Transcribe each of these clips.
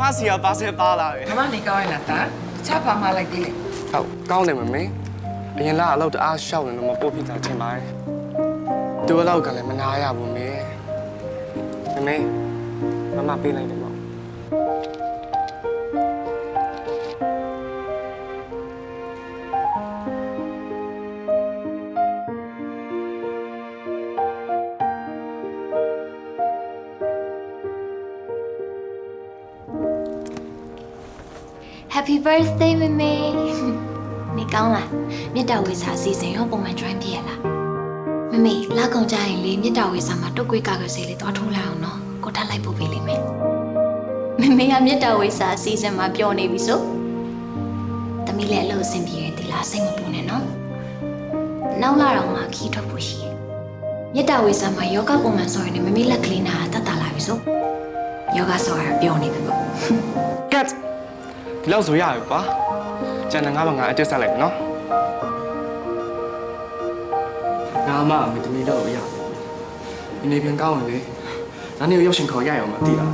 မစီကပါဆယ်ပါလာတယ်မမနေကောင်းရင်လားတာတခြားပါမလိုက်သေးလေဟုတ်ကောင်းတယ်မမေအရင်ကအလောက်တအားရှောက်နေတော့မပို့ဖြစ်တာထင်ပါတယ်သူအလောက်ကလည်းမနာရဘူးမေမမေမမပေးလိုက်တယ် Happy birthday မမေ။နေကောင်းလား။မြတ်တာဝေစာအစီအစဉ်ရောပုံမှန် join ပြရလား။မမေလာကုန်ကြရင်လေမြတ်တာဝေစာမှာတုတ်ကွေးကာကွယ်ဆေးလေးသွားထိုးလိုက်အောင်နော်။ကိုထပ်လိုက်ပို့ပေးလိမ့်မယ်။မမေကမြတ်တာဝေစာအစီအစဉ်မှာပျော်နေပြီဆို။တမီးလည်းအလုပ်အဆင်ပြေရင်ဒီလားစိတ်မပူနဲ့နော်။နောက်လာတော့မှခီးထွက်ဖို့ရှိတယ်။မြတ်တာဝေစာမှာယောဂပုံမှန်ဆိုရင်လည်းမမေလက်ကလေးနာတတ်တာလာပြီဆို။ယောဂဆိုရပျော်နေပြီပေါ့။ကတ် ဒီလောက်ဆိုရပြီကွာကျန်တဲ့ငါ့ဘာငါအတက်ဆက်လိုက်မယ်နော်ငါမမသမီးတော့ရဒီနေ့ပြန်ကောင်းလေနာနေရောက်ရှင်ခေါ်ရရအောင်မသိလား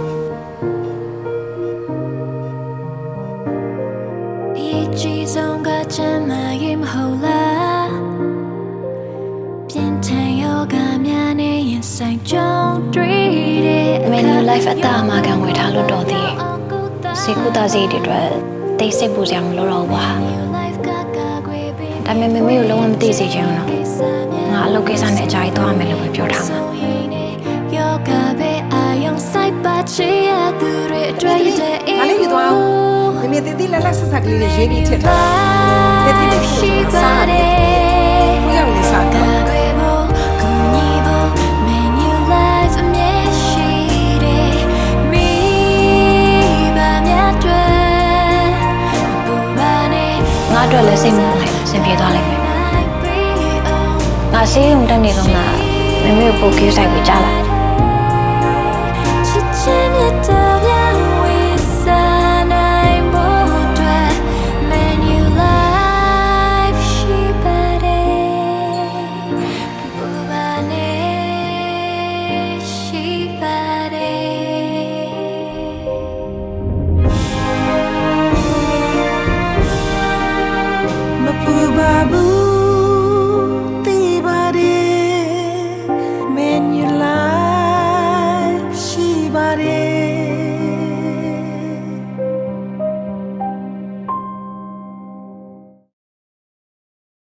지성과 제마임 홀라 빈탄요 가면의 인상 좀 드리래 I mean your life at that အမှားကံဝေထားလို့တော်သည် စေကုသားစိတ်တွေအတွက်တိတ်စိတ်ပူစရာမလိုတော့ဘူးကွာ။ဒါပေမဲ့မမေကိုလုံးဝမသိစေချင်ဘူးနော်။ငါအလုပ်ကိစ္စနဲ့အကြိုက်သွားမယ်လို့ပဲပြောထားမှာ။ Yoga ပဲအာယုံစိုက်ပါချေရသူတွေအတွက်ရတဲ့မလေးပြသွားအောင်မမေတည်တည်လက်လက်ဆက်ဆက်ကလေးတွေရေးပြီးထည့်ထားတည်တည်လေးရှိစားတယ် အတွက်လည်းစိတ်မဝင်နိုင်ဘူးဆင်ပြေသွားလိမ့်မယ်ငါဆေးရုံတက်နေတော့ငါမမေကိုပို့ကိစ္စကိုကြားလာချစ်ချင်မြတ်တ